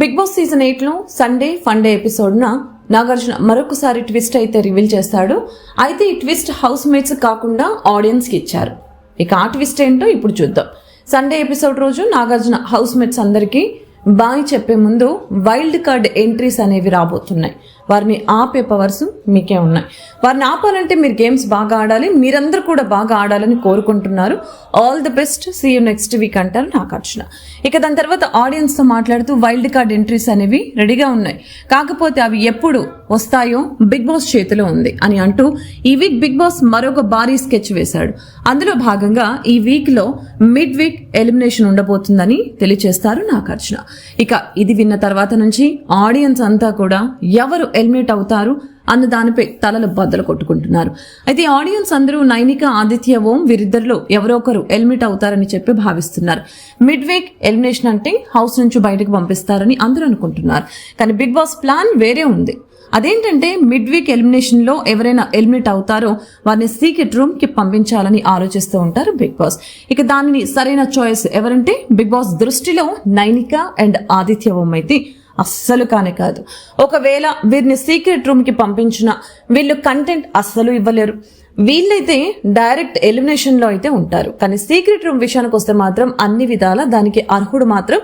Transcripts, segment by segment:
Big boss season ఎయిట్లో Sunday funday ఎపిసోడ్న నాగార్జున మరొకసారి ట్విస్ట్ అయితే రివీల్ చేస్తాడు. అయితే ఈ ట్విస్ట్ హౌస్ మేట్స్ కాకుండా ఆడియన్స్కి ఇచ్చారు. ఇక ఆ ట్విస్ట్ ఏంటో ఇప్పుడు చూద్దాం. సండే ఎపిసోడ్ రోజు నాగార్జున హౌస్ మేట్స్ అందరికీ బాయ్ చెప్పే ముందు వైల్డ్ కార్డ్ ఎంట్రీస్ అనేవి రాబోతున్నాయి. వారిని ఆపే పవర్స్ మీకే ఉన్నాయి. వారిని ఆపాలంటే మీరు గేమ్స్ బాగా ఆడాలి. మీరందరూ కూడా బాగా ఆడాలని కోరుకుంటున్నారు. All the best see you next week అంటారు నాగార్జున. ఇక దాని తర్వాత ఆడియన్స్తో మాట్లాడుతూ వైల్డ్ కార్డ్ ఎంట్రీస్ అనేవి రెడీగా ఉన్నాయి. కాకపోతే అవి ఎప్పుడు వస్తాయో బిగ్ బాస్ చేతిలో ఉంది అని అంటూ ఈ వీక్ బిగ్ బాస్ మరొక భారీ స్కెచ్ వేశాడు. అందులో భాగంగా ఈ వీక్లో మిడ్ వీక్ ఎలిమినేషన్ ఉండబోతుందని తెలియజేస్తారు నాగార్జున. ఇక ఇది విన్న తర్వాత నుంచి ఆడియన్స్ అంతా కూడా ఎవరు ఎలిమినేట్ అవుతారు. అన్న దానిపై తలలు బద్దలు కొట్టుకుంటున్నారు. అయితే ఆడియన్స్ అందరూ నైనిక ఆదిత్య ఓం వీరిద్దరిలో ఎవరో ఒకరు ఎలిమినేట్ అవుతారని చెప్పి భావిస్తున్నారు. మిడ్ వీక్ ఎలిమినేషన్ అంటే హౌస్ నుంచి బయటకు పంపిస్తారని అందరూ అనుకుంటున్నారు. కానీ బిగ్ బాస్ ప్లాన్ వేరే ఉంది. అదేంటంటే మిడ్ వీక్ ఎలిమినేషన్లో ఎవరైనా ఎలిమినేట్ అవుతారో వారిని సీక్రెట్ రూమ్కి పంపించాలని ఆలోచిస్తూ ఉంటారు బిగ్ బాస్. ఇక దానిని సరైన చాయిస్ ఎవరంటే బిగ్ బాస్ దృష్టిలో నైనిక అండ్ ఆదిత్య ఓం అయితే. అస్సలు కానే కాదు. ఒకవేళ వీరిని సీక్రెట్ రూమ్కి పంపించిన వీళ్ళు కంటెంట్ అస్సలు ఇవ్వలేరు. వీళ్ళైతే డైరెక్ట్ ఎలిమినేషన్లో అయితే ఉంటారు. కానీ సీక్రెట్ రూమ్ విషయానికి వస్తే మాత్రం అన్ని విధాల దానికి అర్హుడు మాత్రం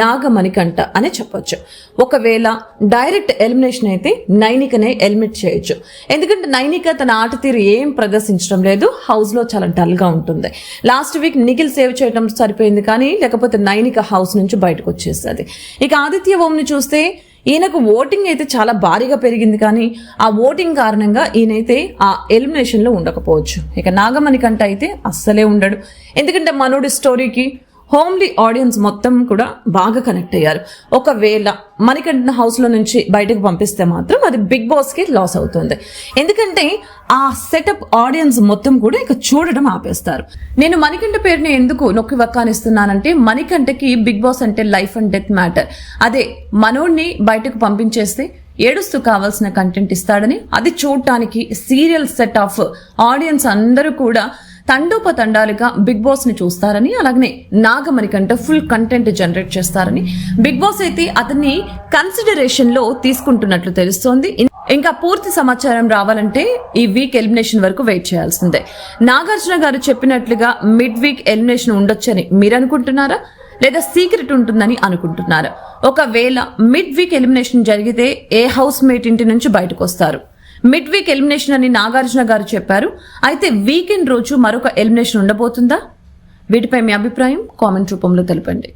నాగమణికంట అని చెప్పొచ్చు. ఒకవేళ డైరెక్ట్ ఎలిమినేషన్ అయితే నైనికనే ఎలిమినేట్ చేయొచ్చు. ఎందుకంటే నైనిక తన ఆట తీరు ఏం ప్రదర్శించడం లేదు. హౌస్లో చాలా డల్గా ఉంటుంది. లాస్ట్ వీక్ నిఖిల్ సేవ్ చేయడం సరిపోయింది కానీ లేకపోతే నైనిక హౌస్ నుంచి బయటకు వచ్చేస్తుంది. ఇక ఆదిత్య ఓంని చూస్తే ఈయనకు ఓటింగ్ అయితే చాలా భారీగా పెరిగింది కానీ ఆ ఓటింగ్ కారణంగా ఈయనైతే ఆ ఎలిమినేషన్లో ఉండకపోవచ్చు. ఇక నాగమణి కంట అయితే అస్సలే ఉండడు. ఎందుకంటే మనోడి స్టోరీకి హోమ్లీ ఆడియన్స్ మొత్తం కూడా బాగా కనెక్ట్ అయ్యారు. ఒకవేళ మణికంఠ హౌస్లో నుంచి బయటకు పంపిస్తే మాత్రం అది బిగ్ బాస్కి లాస్ అవుతుంది. ఎందుకంటే ఆ సెటప్ ఆడియన్స్ మొత్తం కూడా ఇక చూడడం ఆపేస్తారు. నేను మణికంఠ పేరుని ఎందుకు నొక్కి వక్కానిస్తున్నానంటే మణికంఠకి బిగ్ బాస్ అంటే లైఫ్ అండ్ డెత్ మ్యాటర్ అదే మనోడిని బయటకు పంపించేస్తే ఏడుస్తూ కావాల్సిన కంటెంట్ ఇస్తాడని అది చూడటానికి సీరియల్ సెట్ ఆఫ్ ఆడియన్స్ అందరూ కూడా తండోపతండాలుగా బిగ్ బాస్ని చూస్తారని అలాగనే నాగమణి కంటే ఫుల్ కంటెంట్ జనరేట్ చేస్తారని బిగ్ బాస్ అయితే అతన్ని కన్సిడరేషన్లో తీసుకుంటున్నట్లు తెలుస్తోంది. ఇంకా పూర్తి సమాచారం రావాలంటే ఈ వీక్ ఎలిమినేషన్ వరకు వెయిట్ చేయాల్సిందే. నాగార్జున గారు చెప్పినట్లుగా మిడ్ వీక్ ఎలిమినేషన్ ఉండొచ్చని మీరు అనుకుంటున్నారా లేదా సీక్రెట్ ఉంటుందని అనుకుంటున్నారా? ఒకవేళ మిడ్ వీక్ ఎలిమినేషన్ జరిగితే ఏ హౌస్ మేట్ ఇంటి నుంచి బయటకు వస్తారు మిడ్ వీక్ ఎలిమినేషన్ అని నాగార్జున గారు చెప్పారు. అయితే వీకెండ్ రోజు మరొక ఎలిమినేషన్ ఉండబోతుందా? వీటిపై మీ అభిప్రాయం కామెంట్ రూపంలో తెలపండి.